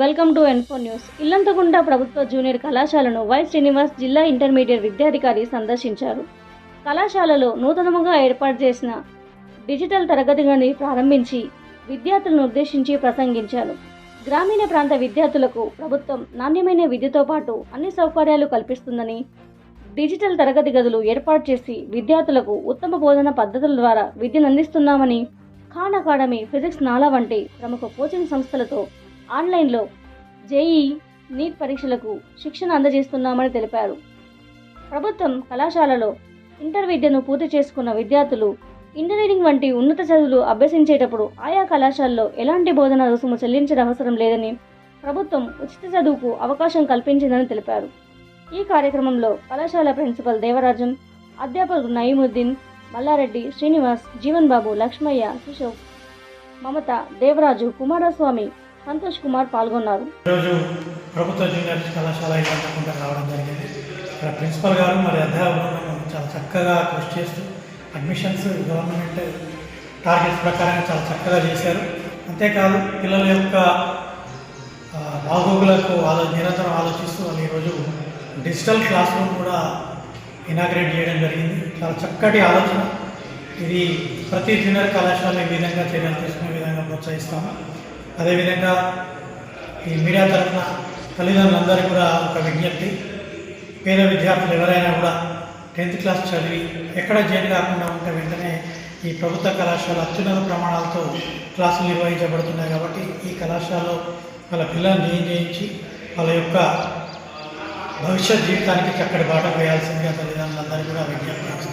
Welcome to Info News Illanthagunda ప్రభుత్వ junior కళాశాలను why Srinivas జిల్లా ఇంటర్మీడియట్ విద్యాధికారి సందర్శించారు. కళాశాలలో నూతనముగా ఏర్పాటు చేసిన డిజిటల్ తరగతి ప్రారంభించి విద్యార్థులను ఉద్దేశించి ప్రసంగించారు. గ్రామీణ ప్రాంత విద్యార్థులకు ప్రభుత్వం నాణ్యమైన విద్యతో పాటు అన్ని సౌకర్యాలు కల్పిస్తుందని డిజిటల్ తరగతి గదులు ఏర్పాటు చేసి విద్యార్థులకు ఉత్తమ బోధన పద్ధతుల ద్వారా విద్యను అందిస్తున్నామని ఖాన్ అకాడమీ ఫిజిక్స్ నాలా వంటి ప్రముఖ కోచింగ్ సంస్థలతో ఆన్లైన్లో జేఈ నీట్ పరీక్షలకు శిక్షణ అందజేస్తున్నామని తెలిపారు. ప్రభుత్వం కళాశాలలో ఇంటర్ విద్యను పూర్తి చేసుకున్న విద్యార్థులు ఇంజనీరింగ్ వంటి ఉన్నత చదువులు అభ్యసించేటప్పుడు ఆయా కళాశాలలో ఎలాంటి బోధన రుసుము చెల్లించడం అవసరం లేదని ప్రభుత్వం ఉచిత చదువుకు అవకాశం కల్పించిందని తెలిపారు. ఈ కార్యక్రమంలో కళాశాల ప్రిన్సిపల్ దేవరాజం అధ్యాపకులు నయీముద్దీన్ మల్లారెడ్డి శ్రీనివాస్ జీవన్ బాబు లక్ష్మయ్య కిషోర్ మమత దేవరాజు కుమారస్వామి సంతోష్ కుమార్ పాల్గొన్నారు. ఈరోజు ప్రభుత్వ జూనియర్ కళాశాల ఇవ్వకుండా రావడం జరిగింది. ఇక్కడ ప్రిన్సిపల్ గారు మరి అధ్యాపకులను చాలా చక్కగా కృషి చేస్తూ అడ్మిషన్స్ గవర్నమెంట్ టార్గెట్స్ ప్రకారం చాలా చక్కగా చేశారు. అంతేకాదు పిల్లల యొక్క బాగోగులకు ఆలో నిరంతరం ఆలోచిస్తూ వాళ్ళు ఈరోజు డిజిటల్ క్లాస్ రూమ్ కూడా ఇనాగ్రేట్ చేయడం జరిగింది. చాలా చక్కటి ఆలోచన. ఇది ప్రతి జూనియర్ కళాశాల ఈ విధంగా చర్యలు తీసుకునే విధంగా ప్రోత్సహిస్తాము. అదేవిధంగా ఈ మీడియా తరఫున తల్లిదండ్రులందరికీ కూడా ఒక విజ్ఞప్తి. పేద విద్యార్థులు ఎవరైనా కూడా టెన్త్ క్లాస్ చదివి ఎక్కడ జాయిన్ కాకుండా ఉంటే వెంటనే ఈ ప్రభుత్వ కళాశాల అత్యున్నత ప్రమాణాలతో క్లాసులు నిర్వహించబడుతున్నాయి కాబట్టి ఈ కళాశాలలో వాళ్ళ పిల్లల్ని జాయిన్ చేయించి వాళ్ళ యొక్క భవిష్యత్ జీవితానికి చక్కటి బాట వేయాల్సిందిగా తల్లిదండ్రులందరికీ కూడా విజ్ఞప్తి